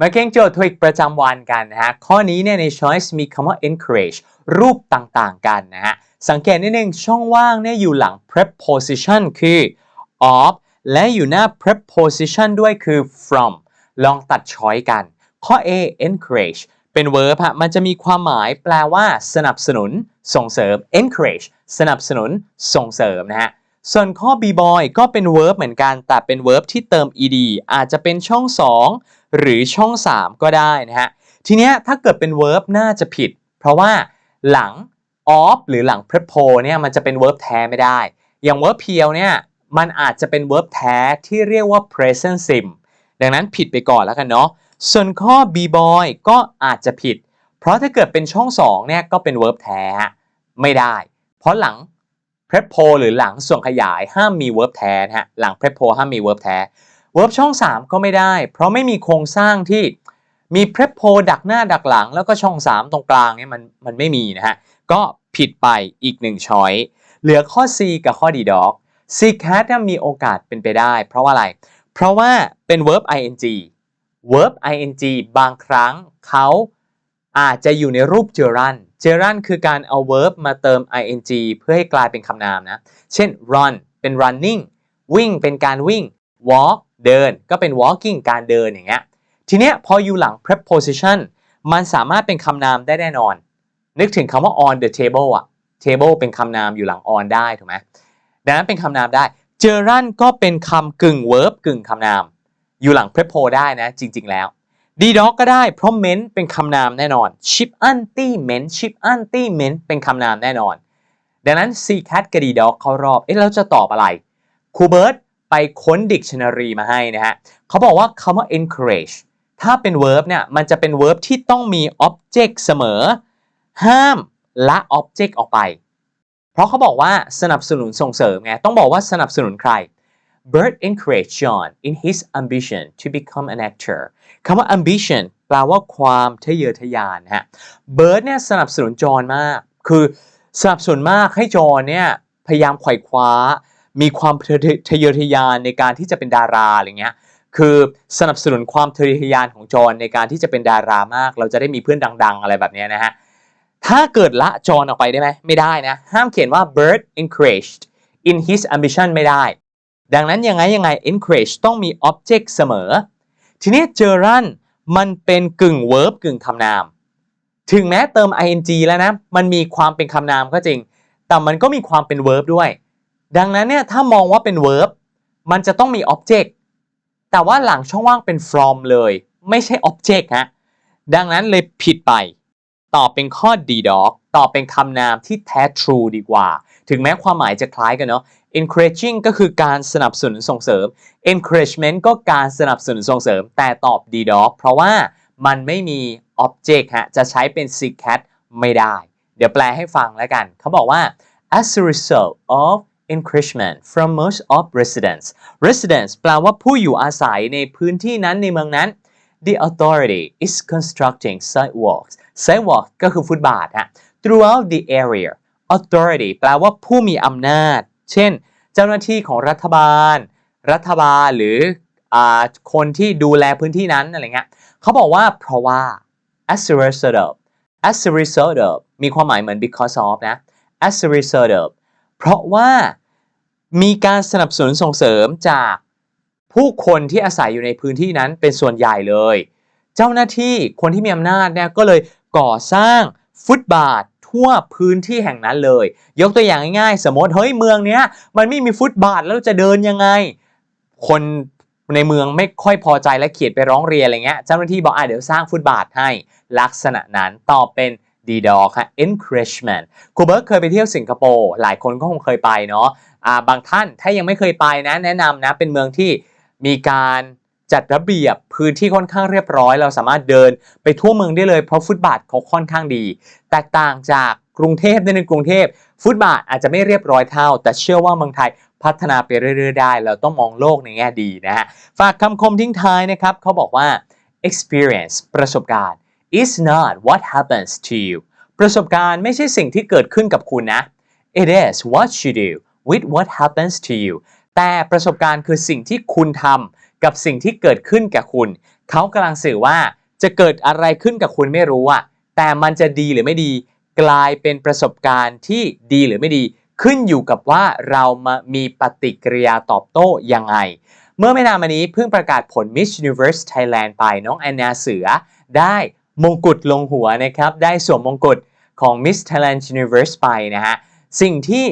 มาเก่งโจทย์ทวิกประจำวันกันนะฮะ ข้อนี้เนี่ยใน choice มีคำว่า encourage รูปต่างๆกันนะฮะ สังเกตนิดนึงช่องว่างเนี่ยอยู่หลัง preposition คือ of และอยู่หน้า preposition ด้วยคือ from ลองตัด choice กัน ข้อ A encourage เป็น verb ฮะมันจะมีความหมายแปลว่า สนับสนุน ส่งเสริม encourage สนับสนุน ส่งเสริมนะฮะส่วนข้อ b boy ก็เป็น verb เหมือนกัน แต่เป็น verb ที่เติม ed อาจจะเป็นช่อง 2 หรือช่อง 3 ก็ได้นะฮะ ทีเนี้ยถ้าเกิดเป็น verb น่าจะผิด เพราะว่าหลัง of หรือหลัง prepo เนี่ยมันจะเป็น verb แท้ไม่ได้ อย่าง verb เพียวเนี่ยมันอาจจะเป็น verb แท้ที่เรียกว่า present sim ดังนั้นผิดไปก่อนแล้วกันเนาะ ส่วนข้อ b boy ก็อาจจะผิด เพราะถ้าเกิดเป็นช่อง2เนี่ยก็เป็น verb แท้ไม่ได้ เพราะหลัง prepo หรือหลังส่วนขยายห้ามมี verb แท้นะฮะ หลัง prepo ห้ามมี verb แท้ verb ช่อง 3 ก็ไม่ได้ เพราะไม่มีโครงสร้างที่มี prepo ดักหน้าดักหลัง แล้วก็ช่อง 3 ตรงกลางเนี่ยมันมันไม่มีนะฮะ ก็ผิดไปอีกหนึ่งช้อยเหลือข้อ C กับข้อ D dog C cat มีโอกาสเป็นไปได้ เพราะว่าอะไร เพราะว่าเป็น verb ing verb ing บางครั้งเขาอาจจะอยู่ในรูป gerund gerund คือการเอา verb มาเติม ing เพื่อให้กลายเป็นคำนามนะ เช่น run เป็น running วิ่งเป็นการวิ่ง walk เดินก็เป็น walking การเดินอย่างเงี้ยทีเนี้ยพออยู่หลัง preposition มันสามารถเป็นคำนามได้แน่นอน นึกถึงคำว่า on the table อะ table เป็นคำนามอยู่หลัง on ได้ถูกไหมดังนั้นเป็นคำนามได้ gerund ก็เป็นคำกึ่ง verb กึ่งคำนาม อยู่หลัง prepo ได้นะ จริง ๆ แล้ว d dog ก็ได้เพราะ ment เป็นคำนามแน่นอน chip anti ment chip anti ment เป็นคำนามแน่นอน ดังนั้น c cat กับ d dog เข้ารอบ เอ๊ะแล้วจะตอบอะไรครูเบิร์ต ไปค้น dictionary มาให้นะฮะเขาบอกว่าคำว่า encourage ถ้าเป็น verb เนี่ยมันจะเป็น verb ที่ต้องมี object เสมอ ห้ามละ object ออกไป เพราะเขาบอกว่าสนับสนุนส่งเสริมไง ต้องบอกว่าสนับสนุนใคร Bert encouraged John in his ambition to become an actor คำว่า ambition แปลว่าความทะเยอทะยานนะฮะ Bert เนี่ยสนับสนุนจอห์นมาก คือสนับสนุนมากให้จอห์นเนี่ยพยายามไขว่คว้า มีความทะเยอทะยานในการที่จะเป็นดาราอะไรเงี้ยคือสนับสนุนความทะเยอทะยานของจอห์นในการที่จะเป็นดารามาก เราจะได้มีเพื่อนดัง ๆ อะไรแบบนี้นะฮะถ้าเกิดละจอห์นออกไปได้ไหมไม่ได้นะ ห้ามเขียนว่า Bert encouraged in his ambition ไม่ได้ ดังนั้นยังไงยังไง encourage ต้องมี object เสมอ ทีนี้ gerund มันเป็นกึ่ง verb กึ่งคำนาม ถึงแม้เติม ing แล้วนะ มันมีความเป็นคำนามก็จริง แต่มันก็มีความเป็น verb ด้วย ดังนั้นเนี่ยถ้ามองว่าเป็น verb มันจะต้องมี object แต่ว่าหลังช่องว่างเป็น from เลย ไม่ใช่ object ฮะดังนั้นเลยผิดไป ตอบเป็นข้อ D dog ตอบเป็นคำนามที่แท้ true ดีกว่า ถึงแม้ความหมายจะคล้ายกันเนาะ encouraging ก็คือการสนับสนุนส่งเสริม encouragement ก็การสนับสนุนส่งเสริม แต่ตอบ D dog เพราะว่ามันไม่มี object ฮะ จะใช้เป็น sick cat ไม่ได้ เดี๋ยวแปลให้ฟังแล้วกัน เขาบอกว่า as a result of encouragement from most of residents residents แปลว่าผู้อยู่อาศัยในพื้นที่นั้นในเมืองนั้น the authority is constructing sidewalks sidewalk ก็คือฟุตบาทฮะ throughout the area authority แปลว่าผู้มีอำนาจ เช่น เจ้าหน้าที่ของรัฐบาล รัฐบาลหรืออคนที่ดูแลพื้นที่นั้นอะไรเงี้ยเขาบอกว่าเพราะว่า as a result of as a result of มีความหมายเหมือน because of นะ as a result of เพราะว่ามีการสนับสนุนส่งเสริมจากผู้คนที่อาศัยอยู่ในพื้นที่นั้นเป็นส่วนใหญ่เลย เจ้าหน้าที่คนที่มีอำนาจเนี่ยก็เลยก่อสร้างฟุตบาททั่วพื้นที่แห่งนั้นเลย ยกตัวอย่างง่ายๆ สมมติเฮ้ยเมืองเนี้ยมันไม่มีฟุตบาทแล้วจะเดินยังไง คนในเมืองไม่ค่อยพอใจและเขียนไปร้องเรียนอะไรเงี้ยเจ้าหน้าที่บอกอะเดี๋ยวสร้างฟุตบาทให้ลักษณะนั้นต่อเป็น D dog ค่ะ encouragement ครูเบิร์ตเคยไปเที่ยวสิงคโปร์หลายคนก็คงเคยไปเนาะอ่าบางท่านถ้ายังไม่เคยไปนะแนะนำนะเป็นเมืองที่มีการจัดระเบียบพื้นที่ค่อนข้างเรียบร้อย เราสามารถเดินไปทั่วเมืองได้เลยเพราะฟุตบาทเขาค่อนข้างดี แตกต่างจากกรุงเทพในกรุงเทพฟุตบาทอาจจะไม่เรียบร้อยเท่า แต่เชื่อว่าเมืองไทยพัฒนาไปเรื่อยๆได้ เราต้องมองโลกในแง่ดีนะฮะฝากคำคมทิ้งท้ายนะครับเขาบอกว่า experience ประสบการณ์ is not what happens to you ประสบการณ์ไม่ใช่สิ่งที่เกิดขึ้นกับคุณนะ it is what you do with what happens to you แต่ประสบการณ์คือสิ่งที่คุณทำกับสิ่งที่เกิดขึ้นกับคุณ เขากำลังสื่อว่าจะเกิดอะไรขึ้นกับคุณไม่รู้อะแต่มันจะดีหรือไม่ดี กลายเป็นประสบการณ์ที่ดีหรือไม่ดี ขึ้นอยู่กับว่าเรามามีปฏิกิริยาตอบโต้ยังไง เมื่อไม่นานมานี้เพิ่งประกาศผล Miss Universe Thailand ไปน้องแอนนาเสือได้ มงกุฎลงหัวนะครับ ได้สวมมงกุฎของ Miss Thailand Universe ไปนะฮะ สิ่งที่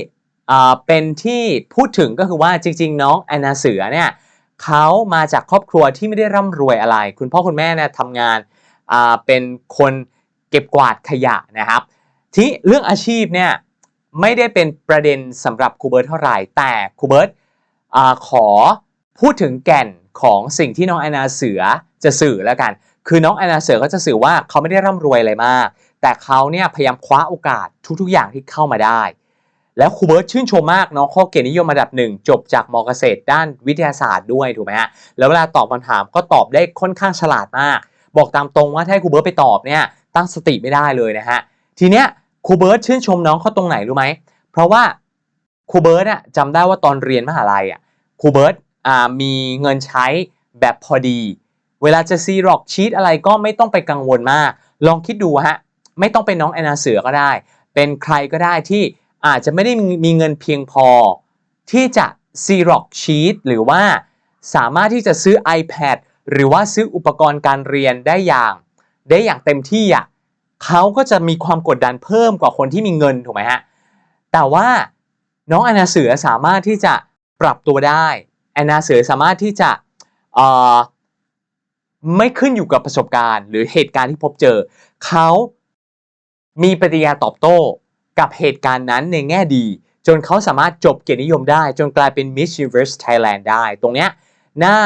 เป็นที่พูดถึงก็คือว่าจริง ๆ น้องแอนนาเสือเนี่ยเขามาจากครอบครัวที่ไม่ได้ร่ำรวยอะไร คุณพ่อคุณแม่เนี่ยทำงานเป็นคนเก็บกวาดขยะนะครับ ที่เรื่องอาชีพเนี่ยไม่ได้เป็นประเด็นสำหรับครูเบิร์ตเท่าไหร่ แต่ครูเบิร์ตขอพูดถึงแก่นของสิ่งที่น้องแอนนาเสือจะสื่อแล้วกัน คือน้องแอนนาเสือก็จะสื่อว่าเขาไม่ได้ร่ำรวยอะไรมาก แต่เขาเนี่ยพยายามคว้าโอกาสทุกๆอย่างที่เข้ามาได้ แล้วครูเบิร์ตชื่นชมมากน้องข้อเกียรตินิยมระดับหนึ่งจบจากมอเกษตรด้านวิทยาศาสตร์ด้วยถูกไหมฮะแล้วเวลาตอบคำถามก็ตอบได้ค่อนข้างฉลาดมาก บอกตามตรงว่าถ้าครูเบิร์ตไปตอบเนี่ยตั้งสติไม่ได้เลยนะฮะทีเนี้ยครูเบิร์ตชื่นชมน้องเขาตรงไหนรู้ไหมเพราะว่าครูเบิร์ตอะจำได้ว่าตอนเรียนมหาลัยอะครูเบิร์ตอ่ามีเงินใช้แบบพอดี เวลาจะซีร็อกชีตอะไรก็ไม่ต้องไปกังวลมาก ลองคิดดูฮะ ไม่ต้องเป็นน้องแอนนาเสือก็ได้ เป็นใครก็ได้ที่อาจจะไม่ได้มีเงินเพียงพอ ที่จะซีร็อกชีตหรือว่าสามารถที่จะซื้อ iPad หรือว่าซื้ออุปกรณ์การเรียนได้อย่าง ได้อย่างเต็มที่อะเขาก็จะมีความกดดันเพิ่มกว่าคนที่มีเงินถูกไหมฮะ แต่ว่าน้องแอนนาเสือสามารถที่จะปรับตัวได้แอนนาเสือสามารถที่จะ ไม่ขึ้นอยู่กับประสบการณ์ หรือเหตุการณ์ที่พบเจอ เขามีปฏิกิริยาตอบโต้กับเหตุการณ์นั้นในแง่ดี จนเขาสามารถจบเกียรตินิยมได้ จนกลายเป็น Miss Universe Thailand ได้ ตรงเนี้ยน่า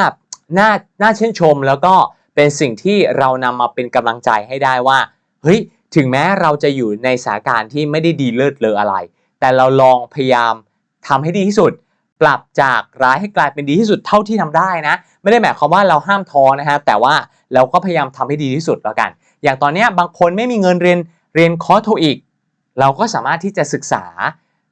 น่าน่าชื่นชมแล้วก็เป็นสิ่งที่เรานำมาเป็นกำลังใจให้ได้ว่าเฮ้ยถึงแม้เราจะอยู่ในสถานการณ์ที่ไม่ได้ดีเลิศเลออะไร แต่เราลองพยายามทำให้ดีที่สุด ปรับจากร้ายให้กลายเป็นดีที่สุดเท่าที่ทำได้นะ ไม่ได้หมายความว่าเราห้ามท้อนะฮะแต่ว่าเราก็พยายามทำให้ดีที่สุดแล้วกัน อย่างตอนนี้บางคนไม่มีเงินเรียนเรียนคอร์สโทอีก เราก็สามารถที่จะศึกษา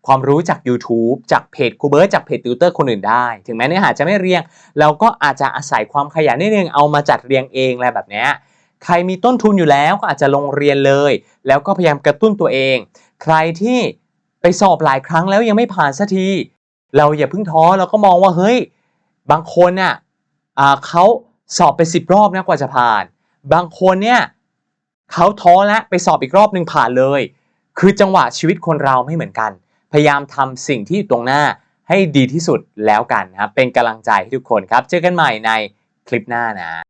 ความรู้จาก YouTube จากเพจครูเบิร์ตจากเพจติวเตอร์คนอื่นได้ ถึงแม้เนื้อหาจะไม่เรียง เราก็อาจจะอาศัยความขยันนิดนึงเอามาจัดเรียงเองอะไรแบบนี้ใครมีต้นทุนอยู่แล้วก็อาจจะลงเรียนเลย แล้วก็พยายามกระตุ้นตัวเอง ใครที่ไปสอบหลายครั้งแล้วยังไม่ผ่านสักที เราอย่าเพิ่งท้อเราก็มองว่าเฮ้ย บางคนน่ะอ่าเขาสอบไปสิบรอบนะกว่าจะผ่าน บางคนเนี่ยเขาท้อแล้วไปสอบอีกรอบหนึ่งผ่านเลย คือจังหวะชีวิตคนเราไม่เหมือนกัน พยายามทำสิ่งที่อยู่ตรงหน้าให้ดีที่สุดแล้วกันนะครับเป็นกำลังใจให้ทุกคนครับ เจอกันใหม่ในคลิปหน้านะ